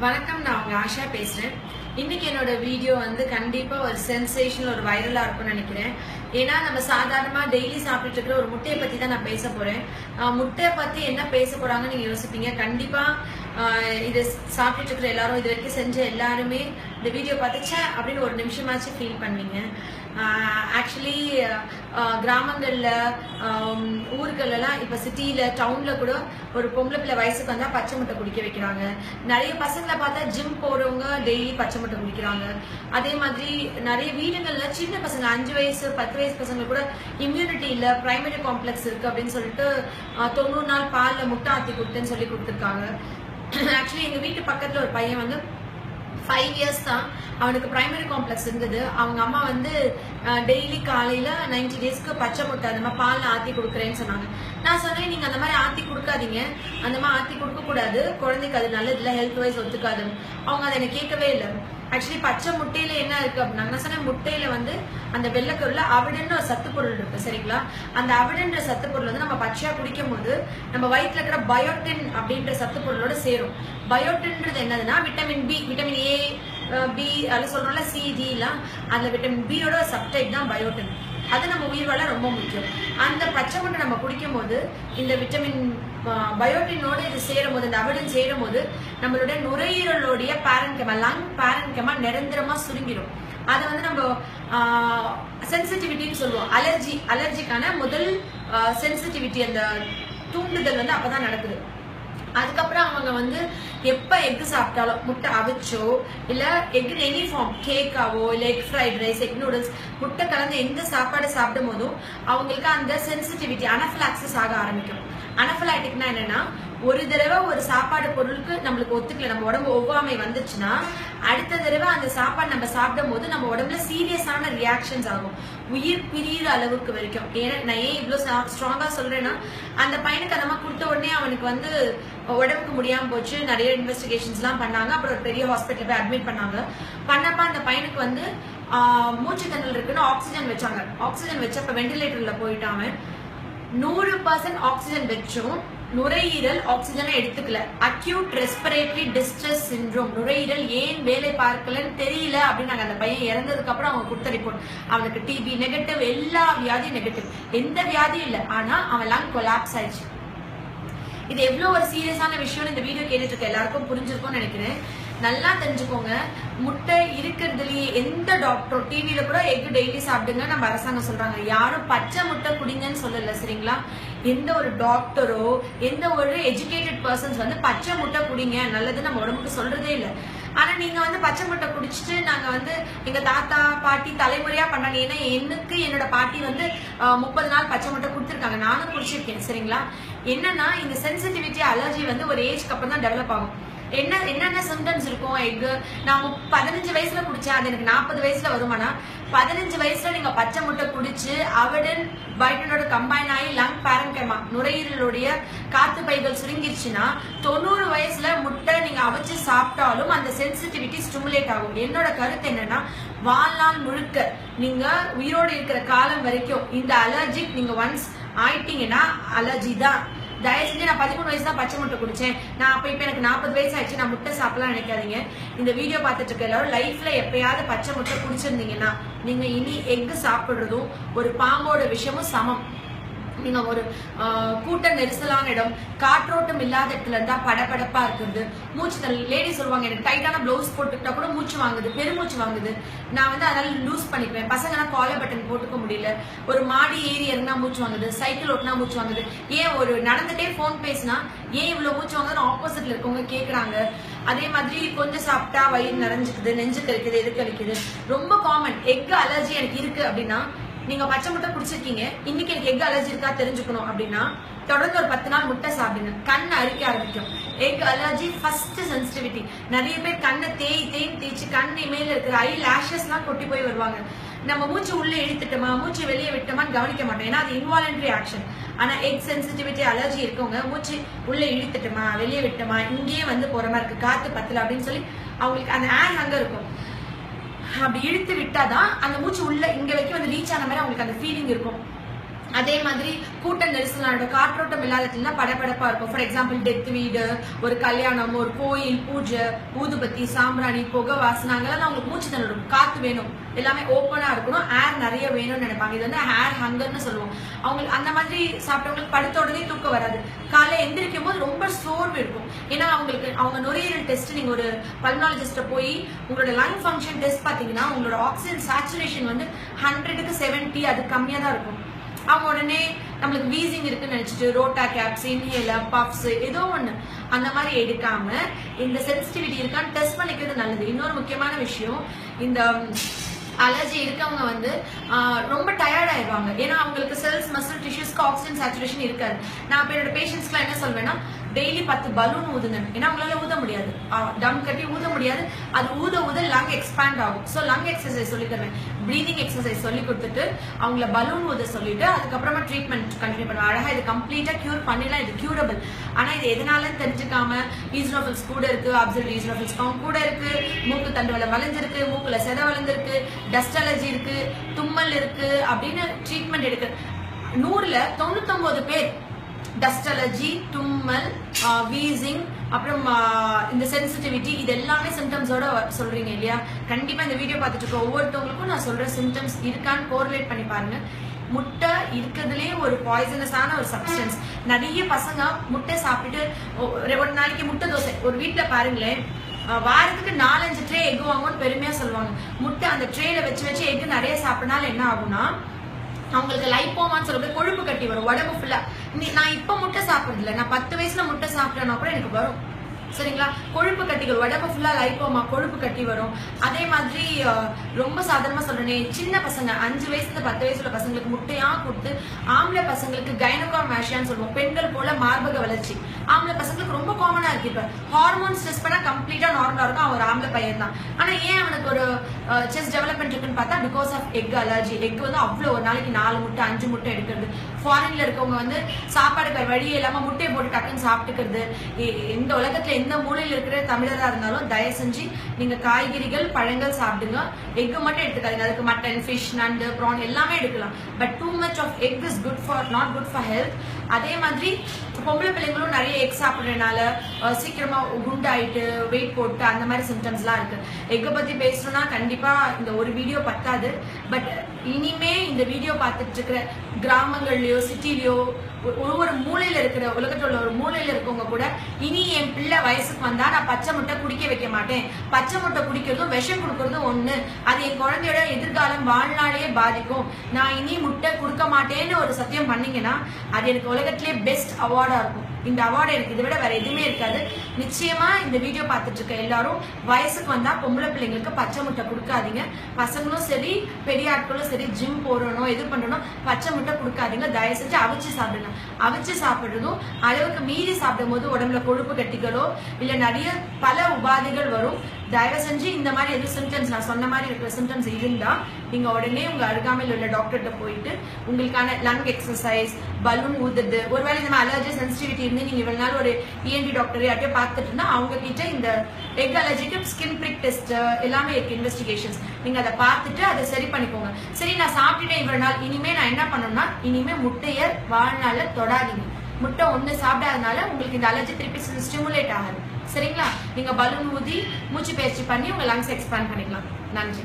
வணக்கம் நான் உங்க ஆஷா பேசுறேன். இன்னைக்கு என்னோட வீடியோ வந்து கண்டிப்பா ஒரு சென்சேஷன் ஒரு வைரலா இருக்கும்னு நினைக்கிறேன். ஏன்னா நம்ம சாதாரணமா டெய்லி சாப்பிட்டுட்டு இருக்கிற ஒரு முட்டையை பத்தி தான் நான் பேச போறேன். முட்டையை பத்தி என்ன பேச போறாங்கன்னு நீங்க யோசிப்பீங்க. கண்டிப்பா இதை சாப்பிட்டுட்டு இருக்கிற எல்லாரும் இது வரைக்கும் செஞ்ச எல்லாருமே இந்த வீடியோ பார்த்துச்சா அப்படின்னு ஒரு நிமிஷமாச்சும் ஃபீல் பண்ணுவீங்க. ஆக்சுவலி கிராமங்களில் ஊர்களெல்லாம் இப்போ சிட்டியில் டவுனில் கூட ஒரு பொம்பளை பிள்ளை வயசுக்கு வந்தால் பச்சை முட்டை குடிக்க வைக்கிறாங்க. நிறைய பசங்களை பார்த்தா ஜிம் போகிறவங்க டெய்லி பச்சை முட்டை குடிக்கிறாங்க. அதே மாதிரி நிறைய வீடுகளில் சின்ன பசங்க அஞ்சு வயசு பத்து வயசு பசங்க கூட இம்யூனிட்டி இல்லை பிரைமரி காம்ப்ளெக்ஸ் இருக்குது அப்படின்னு சொல்லிட்டு தொண்ணூறு நாள் பாலில் முட்டை ஆற்றி கொடுத்துன்னு சொல்லி கொடுத்துருக்காங்க. ஆக்சுவலி எங்கள் வீட்டு பக்கத்தில் ஒரு பையன் வந்து ஃபைவ் இயர்ஸ் தான். அவனுக்கு ப்ரைமரி காம்ப்ளெக்ஸ் இருந்தது. அவங்க அம்மா வந்து டெய்லி காலையில் நைன்டி டேஸ்க்கு பச்சை முட்டை அந்த மாதிரி பால்ல ஆற்றி கொடுக்குறேன்னு சொன்னாங்க. நான் சொன்னேன் நீங்கள் அந்த மாதிரி ஆற்றி கொடுக்காதீங்க. அந்த மாதிரி ஆற்றி கொடுக்கக்கூடாது. குழந்தைக்கு அது நல்லது இல்லை ஹெல்த் வைஸ் ஒத்துக்காது அவங்க அதை எனக்கு கேட்கவே இல்லை. ஆக்சுவலி பச்சை முட்டையில என்ன இருக்கு அப்படின்னா நான் சொன்ன முட்டையில வந்து அந்த வெள்ளைக்கருல அவிடன்னு ஒரு சத்து பொருள் இருக்கு சரிங்களா? அந்த அவிடன்ற சத்து பொருள் வந்து நம்ம பச்சையா குடிக்கும் போது நம்ம வயிற்றுல இருக்கிற பயோட்டின் அப்படின்ற சத்து பொருளோட சேரும். பயோட்டின்றது என்னதுன்னா vitamin B vitamin A B அதில் சொல்றோம்ல சி எல்லாம் அந்த விட்டமின் பியோட சப்டைப் தான் பயோட்டின் அது நம்ம உயிர் வாழ ரொம்ப முக்கியம். அந்த பச்சை மண்ணை நம்ம குடிக்கும் போது இந்த விட்டமின் பயோட்டினோடு இது சேரும் போது இந்த அவிடன் சேரும் போது நம்மளுடைய நுரையீரலுடைய பேரன்கெமா லங் பேரன்கெமா நிரந்தரமா சுருங்கிடும் அதை வந்து நம்ம சென்சிட்டிவிட்டின்னு சொல்லுவோம். அலர்ஜி அலர்ஜிக்கான முதல் சென்சிட்டிவிட்டி அந்த தூண்டுதல் வந்து அப்பதான் நடக்குது. அதுக்கப்புறம் அவங்க வந்து எப்ப எக் சாப்பிட்டாலும் முட்டை அவிச்சோ இல்ல எக் எனி ஃபார்ம் கேக்காவோ இல்ல egg fried rice egg noodles முட்டை கலந்து எந்த சாப்பாடு சாப்பிடும் போதும் அவங்களுக்கு அந்த சென்சிட்டிவிட்டி அனஃபிளாக்சஸ் ஆக ஆரம்பிக்கும். அனஃபிலாட்டிக்னா என்னன்னா ஒரு தடவை ஒரு சாப்பாடு பொருளுக்கு நம்மளுக்கு ஒத்துக்கல நம்ம உடம்பு ஒவ்வாமை வந்துச்சுன்னா அடுத்த தடவை அந்த சாப்பாடு நம்ம சாப்பிடும் போது நம்ம உடம்புல சீரியஸான ரியாக்ஷன்ஸ் ஆகும். உயிர் பிரியிற அளவுக்கு வரைக்கும். ஏன்னா நான் ஏன் இவ்வளவு ஸ்ட்ராங்கா சொல்றேன்னா அந்த பையனுக்கு அந்த மாதிரி கொடுத்த உடனே அவனுக்கு வந்து உடம்புக்கு முடியாம போச்சு. நிறைய இன்வெஸ்டிகேஷன்ஸ் எல்லாம் பண்ணாங்க. அப்புறம் ஒரு பெரிய ஹாஸ்பிட்டல் போய் அட்மிட் பண்ணாங்க. பண்ணப்ப அந்த பையனுக்கு வந்து மூச்சு திணறல் இருக்குன்னு ஆக்சிஜன் வச்சாங்க. ஆக்சிஜன் வச்சப்ப வெண்டிலேட்டர்ல போயிட்டான் அவன். நூறு பர்சன்ட் ஆக்சிஜன் வச்சும் நுரையீரல் ஆக்சிஜனை எடுத்துக்கல. அக்யூட் ரெஸ்பிரேட்டரி டிஸ்ட்ரெஸ் சிண்ட்ரோம் நுரையீரல் ஏன் வேலை பார்க்கலன்னு தெரியல அப்படின்னு நாங்க அந்த பையன் இறந்ததுக்கு அப்புறம் அவங்க கொடுத்த ரிப்போர்ட் அவனுக்கு டிபி நெகட்டிவ் எல்லா வியாதியும் நெகட்டிவ் எந்த வியாதியும் இல்லை. ஆனா அவன் எல்லாம் கொலாப்ஸ் ஆயிடுச்சு. இது எவ்வளவு ஒரு சீரியஸான விஷயம்னு இந்த வீடியோ கேட்டுட்டு இருக்க எல்லாருக்கும் புரிஞ்சிருக்கும்னு நினைக்கிறேன். நல்லா தெரிஞ்சுக்கோங்க. முட்டை இருக்கிறதுலயே எந்த டாக்டரும் டிவியில கூட எக் டெய்லி சாப்பிடுங்க நம்ம அரசாங்கம் சொல்றாங்க. யாரும் பச்சை முட்டை குடிங்கன்னு சொல்லல சரிங்களா? எந்த ஒரு டாக்டரோ எந்த ஒரு எஜுகேட்டட் பர்சன்ஸ் வந்து பச்சை முட்டை குடிங்க. நல்லது நம்ம உடம்புக்கு சொல்றதே இல்லை. ஆனா நீங்க வந்து பச்சை முட்டை குடிச்சிட்டு நாங்க வந்து எங்க தாத்தா பாட்டி தலைமுறையா பண்ணாங்க. ஏன்னா எனக்கு என்னோட பாட்டி வந்து முப்பது நாள் பச்சை முட்டை கொடுத்துருக்காங்க. நானும் குடிச்சிருக்கேன் சரிங்களா? என்னன்னா இந்த சென்சிட்டிவிட்டி அலர்ஜி வந்து ஒரு ஏஜ்க்கு அப்புறம் தான் டெவலப் ஆகும். என்ன என்னென்ன சிம்டம்ஸ் இருக்கும் எக்கு நான் பதினஞ்சு வயசுல குடிச்சேன் அது எனக்கு நாற்பது வயசுல வருமானா பதினஞ்சு வயசுல நீங்க பச்சை முட்டை குடிச்சு அவடன் வைட்டனோட கம்பைன் ஆகி லங் பேரங்கமா நுரையீரலுடைய காத்து பைகள் சுருங்கிருச்சுன்னா தொண்ணூறு வயசுல முட்டை நீங்க அவிச்சு சாப்பிட்டாலும் அந்த சென்சிட்டிவிட்டி ஸ்டிமுலேட் ஆகும். என்னோட கருத்து என்னன்னா வாழ்நாள் முழுக்க நீங்க உயிரோடு இருக்கிற காலம் வரைக்கும் இந்த அலர்ஜிக் நீங்க ஒன்ஸ் ஆயிட்டீங்கன்னா அலர்ஜி தான். தயவு செஞ்சு நான் பதிமூணு வயசு தான் பச்சை முட்டை குடிச்சேன். நான் அப்ப இப்ப எனக்கு நாற்பது வயசு ஆயிடுச்சு நான் முட்டை சாப்பிடலாம் நினைக்காதீங்க. இந்த வீடியோ பார்த்துட்டு இருக்க எல்லாரும் லைஃப்ல எப்பயாவது பச்சை முட்டை குடிச்சிருந்தீங்கன்னா நீங்க இனி எக் சாப்பிடுறதும் ஒரு பாம்போட விஷயமும் சமம். நீங்க ஒரு கூட்ட நெரிசலான இடம் காற்றோட்டம் இல்லாத இடத்துல இருந்தா படபடப்பா இருக்குது மூச்சு தள்ளி லேடி சொல்லுவாங்க எனக்கு டைட்டான ப்ளவுஸ் போட்டுக்கிட்டா கூட மூச்சு வாங்குது பெருமூச்சு வாங்குது. நான் வந்து அதனால லூஸ் பண்ணிக்குவேன். பசங்கன்னா காலர் பட்டன் போட்டுக்க முடியல. ஒரு மாடி ஏறி இறங்கினா மூச்சு வாங்குது சைக்கிள் ஓட்டினா மூச்சு வாங்குது. ஏன் ஒரு நடந்துட்டே ஃபோன் பேசினா ஏன் இவ்வளவு மூச்சு வாங்குதுன்னு ஆப்போசிட்ல இருக்கவங்க கேக்குறாங்க. அதே மாதிரி கொஞ்சம் சாப்பிட்டா வயிறு நிறைஞ்சுக்குது நெஞ்சு கழிக்குது எது கழிக்குது ரொம்ப காமன் எக் அலர்ஜி எனக்கு இருக்கு அப்படின்னா நீங்க பச்சை முட்டை குடிச்சிருக்கீங்க இன்னைக்கு எனக்கு எக் அலர்ஜி இருக்கா தெரிஞ்சுக்கணும் அப்படின்னா தொடர்ந்து ஒரு பத்து நாள் முட்டை சாப்பிடுங்க. கண் அரிக்க ஆரம்பிக்கும். எக் அலர்ஜி ஃபர்ஸ்ட் சென்சிட்டிவிட்டி நிறைய பேர் கண்ணை தேய் தேய் தேய்ச்சி கண் மேல இருக்கிற ஐ லேஷஸ் எல்லாம் கொட்டி போய் வருவாங்க. நம்ம மூச்சு உள்ளே இழுத்துட்டோமா மூச்சு வெளியே விட்டோமான்னு கவனிக்க மாட்டோம். ஏன்னா அது இன்வாலன்ட்ரி ஆக்ஷன் ஆனா எக் சென்சிட்டிவிட்டி அலர்ஜி இருக்கவங்க மூச்சு உள்ளே இழுத்துட்டோமா வெளியே விட்டோமா இங்கேயே வந்து போற மாதிரி இருக்கு. காத்து பத்தல அப்படின்னு சொல்லி அவங்களுக்கு அந்த ஏர் அங்க இருக்கும். அப்படி இழுத்து விட்டாதான் அந்த மூச்சு உள்ள இங்க வரைக்கும் வந்து ரீச் ஆன மாதிரி அவங்களுக்கு அந்த ஃபீலிங் இருக்கும். அதே மாதிரி கூட்ட நெரிசலான காற்றோட்டம் இல்லாத இடத்துல படபடப்பா இருக்கும். ஃபார் எக்ஸாம்பிள் டெத் வீடு ஒரு கல்யாணம் ஒரு கோயில் பூஜை ஊதுபத்தி சாம்பிராணி புகை வாசனை அங்கெல்லாம் அவங்களுக்கு மூச்சு தண்ணி காத்து வேணும். எல்லாமே ஓப்பனா இருக்கணும். ஏர் நிறைய வேணும்னு நினைப்பாங்க. இது வந்து ஏர் ஹங்கர்னு சொல்லுவோம். அவங்களுக்கு அந்த மாதிரி சாப்பிட்டவங்களுக்கு படுத்த உடனே தூக்கம் வராது. காலை எந்திரிக்கும் போது ரொம்ப சோர்வு இருக்கும். ஏன்னா அவங்களுக்கு அவங்க நுரையீரல் டெஸ்ட் நீங்க ஒரு பல்மாலஜிஸ்ட போய் உங்களோட லங் ஃபங்க்ஷன் டெஸ்ட் பாத்தீங்கன்னா உங்களோட ஆக்சிஜன் சேச்சுரேஷன் வந்து ஹண்ட்ரடுக்கு செவன்ட்டி அது கம்மியா தான் இருக்கும். அவங்க உடனே நம்மளுக்கு வீசிங் இருக்குன்னு நினைச்சிட்டு ரோட்டா கேப்ஸ் இன்ஹேலர் பஃப்ஸ் ஏதோ ஒண்ணு. அந்த மாதிரி எடுக்காம இந்த சென்சிட்டிவிட்டி இருக்கான்னு டெஸ்ட் பண்ணிக்கிறது நல்லது. இன்னொரு முக்கியமான விஷயம் இந்த அலர்ஜி இருக்கவங்க வந்து ரொம்ப டயர்ட் ஆயிடுவாங்க. ஏன்னா அவங்களுக்கு செல்ஸ் மசில் டிஷ்யூஸ்க்கு ஆக்சிஜன் சேச்சுரேஷன் இருக்காது. நான் இப்போ என்னோட பேஷண்ட்ஸ்க்குலாம் என்ன சொல்வேன்னா டெய்லி பத்து பலூன் ஊதுங்க. ஏன்னா அவங்களால ஊத முடியாது. டம் கட்டி ஊத முடியாது. அது ஊத ஊத லங் எக்ஸ்பேண்ட் ஆகும். ஸோ லங் எக்ஸசைஸ் சொல்லி தருவேன் ப்ரீதிங் எக்ஸசைஸ் சொல்லி கொடுத்துட்டு அவங்கள பலூன் ஊத சொல்லிட்டு அதுக்கப்புறமா ட்ரீட்மெண்ட் கண்டினியூ பண்ணுவேன். அழகா இது கம்ப்ளீட்டா கியூர் பண்ணிடலாம். இது கியூரபிள் ஆனா இது எதனாலன்னு தெரிஞ்சுக்காம ஈஸ்னோஃபில்ஸ் கூட இருக்கு. அப்சர்வ் ஈஸ்னோஃபில்ஸ் கவுண்ட் கூட இருக்கு. மூக்கு தண்டுவலை வளைஞ்சிருக்கு. மூக்குல செத வளைஞ்சிருக்கு. டஸ்ட் அலர்ஜி இருக்கு. தும்மல் இருக்கு. அப்படின்னு ட்ரீட்மெண்ட் எடுக்க நூறுல தொண்ணூத்தொன்பது பேர் டஸ்ட் அலர்ஜி தும்மல் வீசிங் அப்புறம் இந்த சென்சிட்டிவிட்டி இது எல்லாமே சிம்டம்ஸோட சொல்றீங்க இல்லையா? கண்டிப்பா இந்த வீடியோ பார்த்துட்டு இருக்க ஒவ்வொருத்தவங்களுக்கும் நான் சொல்ற சிம்டம்ஸ் இருக்கான்னு கோரிலேட் பண்ணி பாருங்க. முட்டை இருக்கிறதுலே ஒரு பாய்சனஸான ஒரு சப்ஸ்டன்ஸ் நிறைய பசங்க முட்டை சாப்பிட்டுட்டு ஒரு- நாளைக்கு முட்டை தோசை. ஒரு வீட்டில் பாருங்களேன் வாரத்துக்கு நாலஞ்சு ட்ரே எக் வாங்கும்னு பெருமையா சொல்லுவாங்க. முட்டை அந்த ட்ரேல வச்சு வச்சு எக் நிறைய சாப்பிட்டனால என்ன ஆகும்னா அவங்களுக்கு லைப்போமான்னு சொல்லக்கூடிய கொழுப்பு கட்டி வரும். உடம்பு ஃபுல்லா நான் இப்ப முட்டை சாப்பிடல நான் பத்து வயசுல முட்டை சாப்பிட்டேன்னா கூட எனக்கு வரும். சரிங்களா? கொழுப்பு கட்டிகள் உடம்பு ஃபுல்லாக லைப்போமா கொழுப்பு கட்டி வரும். அதே மாதிரி ரொம்ப சாதாரணமாக சொல்கிறேனே சின்ன பசங்க அஞ்சு வயசுல பத்து வயசுல பசங்களுக்கு முட்டையாக கொடுத்து ஆம்பளை பசங்களுக்கு கைனகாம் மேஷியான்னு சொல்லுவோம். பெண்கள் போல மார்பக வளர்ச்சி. ஆம்பளை பசங்களுக்கு ரொம்ப காமனாக இருக்கு இப்போ. ஹார்மோன்ஸ் டெஸ்ட் பண்ணால் கம்ப்ளீட்டாக நார்மலாக இருக்கும். அவன் ஆம்பளை பையன் தான். ஆனால் ஏன் அவனுக்கு ஒரு செஸ் டெவலப்மெண்ட் இருக்குன்னு பார்த்தா because of egg allergy egg வந்து அவ்வளோ ஒரு நாளைக்கு நாலு முட்டை அஞ்சு முட்டை எடுக்கிறது. ஃபாரின்ல இருக்கவங்க வந்து சாப்பாடுக்கு வழியே இல்லாமல் முட்டையை போட்டு டக்குன்னு சாப்பிட்டுக்கிறது. இந்த உலகத்தில் எந்த எந்த மூலையில் இருக்கிற தமிழராக இருந்தாலும் தயவு செஞ்சு நீங்கள் காய்கறிகள் பழங்கள் சாப்பிடுங்க. எக் மட்டும் எடுத்துக்காதீங்க. அதுக்கு மட்டன் ஃபிஷ் நண்டு ப்ரான் எல்லாமே எடுக்கலாம். But too much of egg is good for not good for health அதே மாதிரி பொம்பளை பிள்ளைங்களும் நிறைய எக் சாப்பிட்றதுனால சீக்கிரமா குண்டாயிட்டு வெயிட் போட்டு அந்த மாதிரி சிம்டம்ஸ்லாம் இருக்கு. எக்கை பத்தி பேசணும்னா கண்டிப்பா இந்த ஒரு வீடியோ பத்தாது. பட் இனிமே இந்த வீடியோ பார்த்துட்டு இருக்கிற கிராமங்கள்லயோ சிட்டிலயோ ஒரு ஒரு மூலையில இருக்கிற உலகத்துல உள்ள ஒரு மூலையில இருக்கவங்க கூட இனி என் பிள்ளை வயசுக்கு வந்தா நான் பச்சை முட்டை குடிக்க வைக்க மாட்டேன். பச்சை முட்டை குடிக்கிறதும் விஷம் கொடுக்கறதும் ஒண்ணு. அது என் குழந்தையோட எதிர்காலம் வாழ்நாளையே பாதிக்கும். நான் இனி முட்டை கொடுக்க மாட்டேன்னு ஒரு சத்தியம் பண்ணீங்கன்னா அது எனக்கு உலகத்திலே பெஸ்ட் அவார்டு இருக்கும். இந்த அவார்டு எனக்கு இதை விட வேற எதுவுமே இருக்காது. நிச்சயமா இந்த வீடியோ பார்த்துட்டு இருக்க எல்லாரும் வயசுக்கு வந்தா பொம்பளை பிள்ளைங்களுக்கு பச்சை முட்டை கொடுக்காதீங்க. பசங்களும் சரி பெரிய ஆட்களும் சரி ஜிம் போடணும் எது பண்ணணும் பச்சை முட்டை கொடுக்காதீங்க. தயவு செஞ்சு அவிச்சு சாப்பிடுங்க. அவிச்சு சாப்பிடுறதும் அளவுக்கு மீறி சாப்பிடும் போது உடம்புல கொழுப்பு கட்டிகளோ இல்லை நிறைய பல உபாதைகள் வரும். தயவு செஞ்சு இந்த மாதிரி எதுவும் சிம்டம்ஸ் நான் சொன்ன மாதிரி இருக்கிற சிம்டம்ஸ் இருந்தால் நீங்கள் உடனே உங்கள் அருகாமையில் உள்ள டாக்டர்கிட்ட போயிட்டு உங்களுக்கான லங் எக்ஸசைஸ் பலூன் ஊதுறது. ஒருவேளை இந்த மாதிரி அலர்ஜி சென்சிட்டிவிட்டி இருந்து நீங்கள் இவ்வளோ நாள் ஒரு இஎன்டி டாக்டர் யார்ட்டே பார்த்துட்டு இருந்தால் அவங்கக்கிட்ட இந்த எக் அலர்ஜிக்கு ஸ்கின் பிரிக் டெஸ்ட் எல்லாமே இருக்கு இன்வெஸ்டிகேஷன்ஸ் நீங்கள் அதை பார்த்துட்டு அதை சரி பண்ணிக்கோங்க. சரி நான் சாப்பிட்டுட்டேன் இவ்வளோ நாள். இனிமேல் நான் என்ன பண்ணணும்னா இனிமேல் முட்டையை வாழ்நாளில் தொடாதீங்க. முட்டை ஒன்று சாப்பிடாதனால உங்களுக்கு இந்த அலர்ஜி திருப்பி ஸ்டிமுலேட் ஆகுது. சரிங்களா? நீங்க பலூன் ஊதி மூச்சு பயிற்சி பண்ணி உங்க லங்ஸ் எக்ஸ்பேண்ட் பண்ணிக்கலாம். நன்றி.